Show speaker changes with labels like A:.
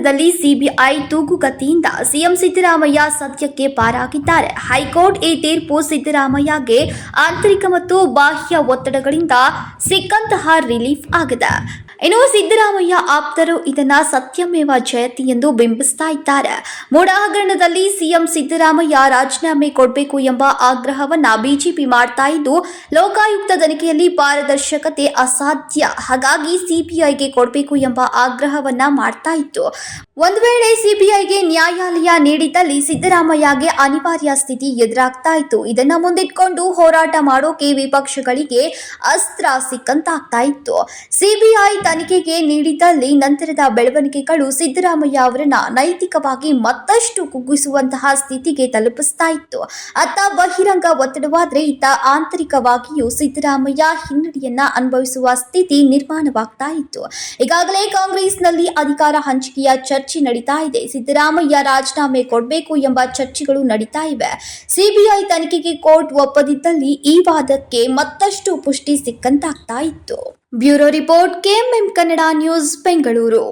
A: ಹಗರಣದಲ್ಲಿ CBI ತೂಗುಗತಿಯಿಂದ CM Siddaramaiah ಸದ್ಯಕ್ಕೆ ಪಾರಾಗಿದ್ದಾರೆ. ಹೈಕೋರ್ಟ್ ಈ ತೀರ್ಪು ಸಿದ್ದರಾಮಯ್ಯಗೆ ಆಂತರಿಕ ಮತ್ತು ಬಾಹ್ಯ ಒತ್ತಡಗಳಿಂದ ಸಿಕ್ಕಂತಹ ರಿಲೀಫ್ ಆಗಿದೆ. ಇನ್ನು ಸಿದ್ದರಾಮಯ್ಯ ಆಪ್ತರು ಇದನ್ನ ಸತ್ಯಮೇವ ಜಯತಿ ಎಂದು ಬಿಂಬಿಸ್ತಾ ಇದ್ದಾರೆ. ಮೂಡ ಹಗರಣದಲ್ಲಿ ಸಿಎಂ ಸಿದ್ದರಾಮಯ್ಯ ರಾಜೀನಾಮೆ ಕೊಡಬೇಕು ಎಂಬ ಆಗ್ರಹವನ್ನ ಬಿಜೆಪಿ ಮಾಡ್ತಾ ಇದ್ದು, ಲೋಕಾಯುಕ್ತ ತನಿಖೆಯಲ್ಲಿ ಪಾರದರ್ಶಕತೆ ಅಸಾಧ್ಯ. ಹಾಗಾಗಿ ಸಿಬಿಐಗೆ ಕೊಡಬೇಕು ಎಂಬ ಆಗ್ರಹವನ್ನ ಮಾಡ್ತಾ ಇತ್ತು. ಒಂದು ವೇಳೆ ಸಿಬಿಐಗೆ ನ್ಯಾಯಾಲಯ ನೀಡಿದ್ದಲ್ಲಿ ಸಿದ್ದರಾಮಯ್ಯಗೆ ಅನಿವಾರ್ಯ ಸ್ಥಿತಿ ಎದುರಾಗ್ತಾ ಇತ್ತು. ಇದನ್ನ ಮುಂದಿಟ್ಕೊಂಡು ಹೋರಾಟ ಮಾಡೋಕೆ ವಿಪಕ್ಷಗಳಿಗೆ ಅಸ್ತ್ರ ಸಿಕ್ಕಂತಾಗ್ತಾ ಇತ್ತು. ಸಿಬಿಐ ತನಿಖೆಗೆ ನೀಡಿದ್ದಲ್ಲಿ ನಂತರದ ಬೆಳವಣಿಗೆಗಳು ಸಿದ್ದರಾಮಯ್ಯ ಅವರನ್ನ ನೈತಿಕವಾಗಿ ಮತ್ತಷ್ಟು ಕುಗ್ಗಿಸುವಂತಹ ಸ್ಥಿತಿಗೆ ತಲುಪಿಸ್ತಾ ಇತ್ತು. ಅತ್ತ ಬಹಿರಂಗ ಒತ್ತಡವಾದರೆ ಇತ್ತ ಆಂತರಿಕವಾಗಿಯೂ ಸಿದ್ದರಾಮಯ್ಯ ಹಿನ್ನಡೆಯನ್ನ ಅನುಭವಿಸುವ ಸ್ಥಿತಿ ನಿರ್ಮಾಣವಾಗ್ತಾ ಇತ್ತು. ಈಗಾಗಲೇ ಕಾಂಗ್ರೆಸ್ನಲ್ಲಿ ಅಧಿಕಾರ ಹಂಚಿಕೆಯ ಚರ್ಚೆ ನಡೀತಾ ಇದೆ. ಸಿದ್ದರಾಮಯ್ಯ ರಾಜೀನಾಮೆ ಕೊಡಬೇಕು ಎಂಬ ಚರ್ಚೆಗಳು ನಡೀತಾ ಇವೆ. ಸಿಬಿಐ ತನಿಖೆಗೆ ಕೋರ್ಟ್ ಒಪ್ಪದಿದ್ದಲ್ಲಿ ಈ ವಾದಕ್ಕೆ ಮತ್ತಷ್ಟು ಪುಷ್ಟಿ ಸಿಕ್ಕಂತಾಗ್ತಾ ಇತ್ತು. Bureau report KMM Kannada news Bengaluru.